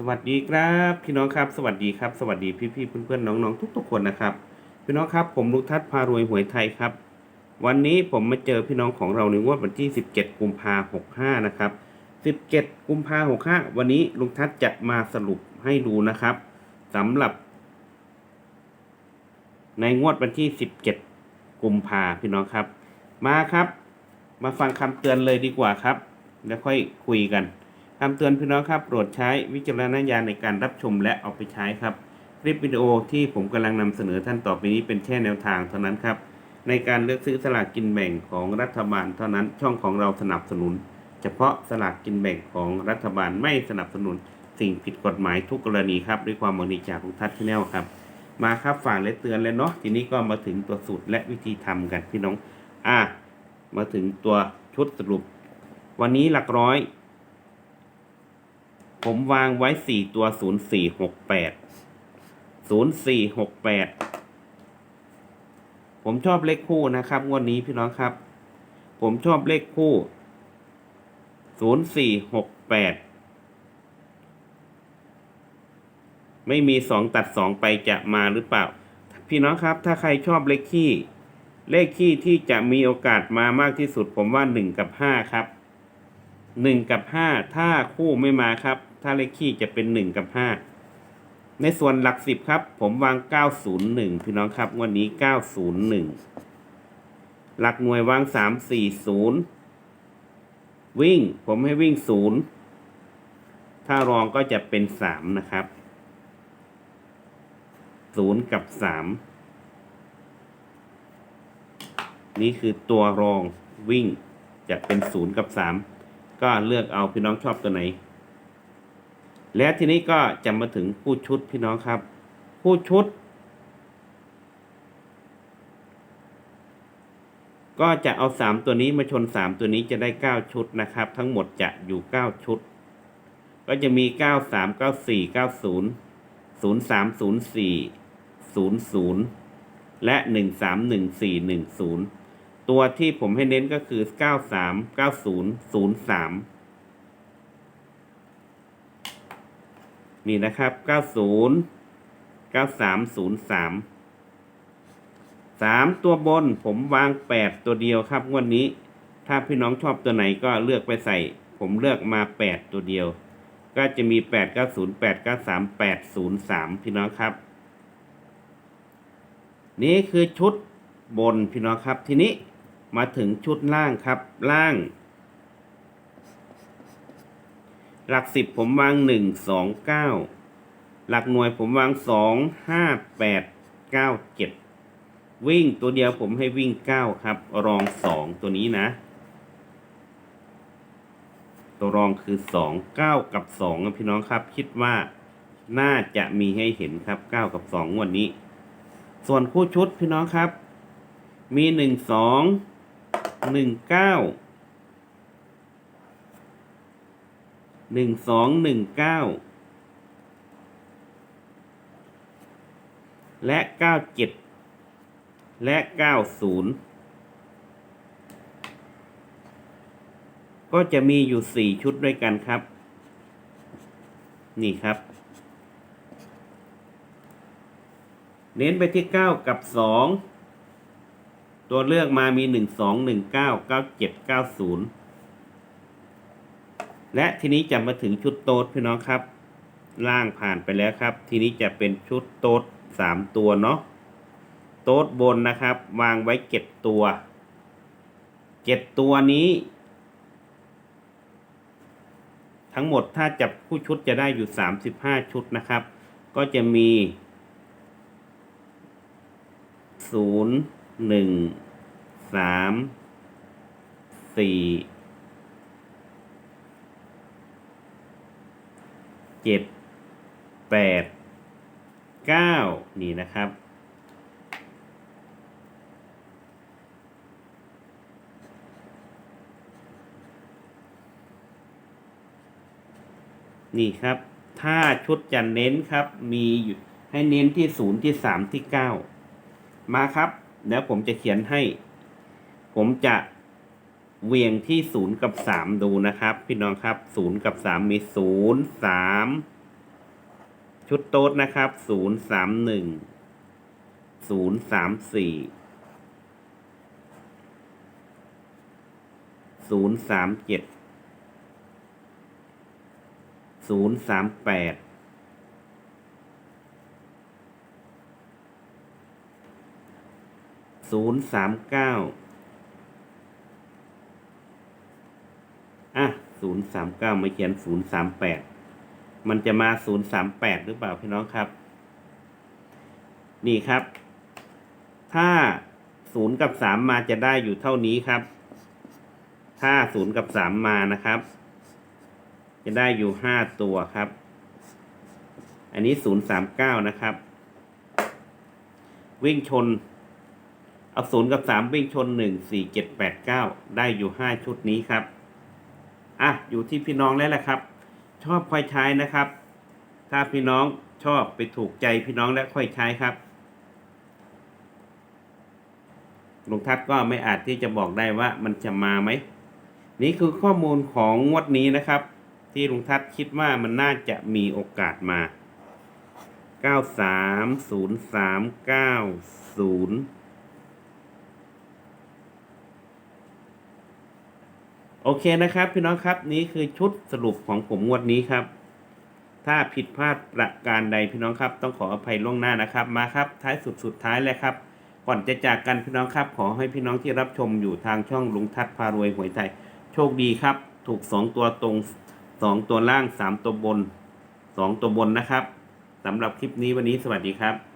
สวัสดีครับ พี่น้องครับ สวัสดีครับ สวัสดีพี่พี่ๆเพื่อนๆน้องๆทุกๆคนนะครับ พี่น้องครับผมลุกทัศน์พารวยหวยไทยครับ วันนี้ผมมาเจอพี่น้องของเราในงวดวันที่ 17 กุมภาหกห้านะครับ 17 กุมภาหกห้าวันนี้ลุงทัศน์จะมาสรุปให้ดูนะครับสำหรับ ในงวดวันที่ 17 กุมภาพี่น้องครับ มาครับ มาฟังคำเตือนเลยดีกว่าครับ แล้วค่อยคุยกัน คำเตือนพี่น้องครับโปรดใช้วิจารณญาณในการรับชมและเอาไปใช้ครับ คลิปวิดีโอที่ผมกำลังนำเสนอท่านต่อไปนี้เป็นแค่แนวทางเท่านั้นครับ ในการเลือกซื้อสลากกินแบ่งของรัฐบาลเท่านั้นช่องของเราสนับสนุน เฉพาะสลากกินแบ่งของรัฐบาลไม่สนับสนุน สิ่งผิดกฎหมายทุกกรณีครับด้วยความหวังดีจากทุกทัศน์ที่แนวครับ มาครับฝากและเตือนเลยเนาะทีนี้ก็มาถึงตัวสูตรและวิธีทำกันพี่น้องอะมาถึงตัวชุดสรุป วันนี้หลักร้อย ผมวางไว้สี่ตัวศูนย์สี่หกแปดศูนย์สี่หกแปดผมชอบเลขคู่นะครับงวดนี้พี่น้องครับ ผมชอบเลขคู่ศูนย์สี่หกแปดไม่มีสองตัดสองไปจะมาหรือเปล่า พี่น้องครับ ถ้าใครชอบเลขขี้ เลขขี้ที่จะมีโอกาสมามากที่สุด ผมว่าหนึ่งกับห้าครับหนึ่งกับห้าถ้าคู่ไม่มาครับ ถ้าเลขคี่จะเป็นหนึ่งกับห้าในส่วนหลักสิบครับ ผมวางเก้าศูนย์หนึ่งพี่น้องครับวันนี้เก้าศูนย์หนึ่งหลักหน่วยวางสามสี่ศูนย์วิ่งผมให้วิ่งศูนย์ถ้ารองก็จะเป็นสามนะครับศูนย์กับสามนี่คือตัวรองวิ่งจะเป็นศูนย์กับสามก็เลือกเอาพี่น้องชอบตัวไหน และทีนี้ก็จะมาถึงคู่ชุดพี่น้องครับ คู่ชุด ก็จะเอาสามตัวนี้มาชนสามตัวนี้จะได้เก้าชุดนะครับ ทั้งหมดจะอยู่เก้าชุด ก็จะมีเก้าสามเก้าสี่เก้าศูนย์ศูนย์สามศูนย์สี่ศูนย์ศูนย์และหนึ่งสามหนึ่งสี่หนึ่งศูนย์ตัวที่ผมให้เน้นก็คือ93 90 03นี่นย์สาม นี่นะครับ 90 93 03 3 ตัวบนผมวาง 8 ตัวเดียวครับงวดนนี้ ถ้าพี่น้องชอบตัวไหนก็เลือกไปใส่ ผมเลือกมา 8 ตัวเดียว ก็จะมี 8 90 8 93 803 พี่น้องครับ นี่คือชุดบนพี่น้องครับทีนี้มาถึงชุดล่างครับล่าง หลักสิบผมวางหนึ่งสองเก้าหลักหน่วยผมวางสองห้าแปดเก้าเจ็ดวิ่งตัวเดียวผมให้วิ่งเก้าครับ รองสองตัวนี้นะ ตัวรองคือสองเก้ากับสองพี่น้องครับ คิดว่าน่าจะมีให้เห็นครับเก้ากับสองงวันนี้ ส่วนคู่ชุดพี่น้องครับ มีหนึ่งสองหนึ่งเก้า หนึ่งสองหนึ่งเก้าและเก้าเจ็ดและเก้าศูนย์ก็จะมีอยู่สี่ชุดด้วยกันครับ นี่ครับ เน้นไปที่เก้ากับสองตัวเลือกมามีหนึ่งสองหนึ่งเก้าเก้าเจ็ดเก้าศูนย์ และทีนี้จะมาถึงชุดโต๊ดพี่น้องครับ ล่างผ่านไปแล้วครับ ทีนี้จะเป็นชุดโต๊ดสามตัวเนาะโต๊ดบนนะครับ วางไว้เจ็ดตัวเจ็ดตัวนี้ ทั้งหมดถ้าจับผู้ชุดจะได้อยู่สามสิบห้าชุดนะครับ ก็จะมีศูนย์หนึ่งสามสี่ เจ็ดแปดเก้านี่นะครับ นี่ครับ ถ้าชุดจะเน้นครับ มีให้เน้นที่ศูนย์ที่สามที่เก้ามาครับเดี๋ยวผมจะเขียนให้ ผมจะ เวียงที่ศูนย์กับสามดูนะครับ พี่น้องครับศูนย์กับสามมีศูนย์สามชุดโต๊ดนะครับศูนย์สามหนึ่งศูนย์สามสี่ศูนย์สามเจ็ดศูนย์สามแปดศูนย์สามเก้าอะศูน ย์สามเก้ามาเขียนศูนย์สามแปดมันจะมาศูนย์สามแปดหรือเปล่าพี่น้องครับ นี่ครับ ถ้าศูนย์กับสามมาจะได้อยู่เท่านี้ครับ ถ้าศูนย์กับสามมานะครับ จะได้อยู่ห้าตัวครับ อันนี้ศูนย์สามเก้านะครับ วิ่งชนเอาศูนย์กับสามวิ่งชนหนึ่งสี่เจ็ดแปดเก้าได้อยู่ห้าชุดนี้ครับ อะอยู่ที่พี่น้องแล้วแหละครับ ชอบค่อยใช้นะครับ ถ้าพี่น้องชอบไปถูกใจพี่น้องและค่อยใช้ครับลุงทัศก็ไม่อาจที่จะบอกได้ว่ามันจะมาไหม นี่คือข้อมูลของงวดนี้นะครับ ที่ลุงทัศคิดว่ามันน่าจะมีโอกาสมา 930390 โอเคนะครับ พี่น้องครับนี่คือชุดสรุปของผมงวดนี้ครับ ถ้าผิดพลาดประการใดพี่น้องครับ ต้องขออภัยล่วงหน้านะครับ มาครับท้ายสุดสุดท้ายเลยครับ ก่อนจะจากกันพี่น้องครับ ขอให้พี่น้องที่รับชมอยู่ทางช่องลุงทัศน์พารวยหวยไทย โชคดีครับ ถูกสองตัวตรงสองตัวล่างสามตัวบนสองตัวบนนะครับสำหรับคลิปนี้วันนี้สวัสดีครับ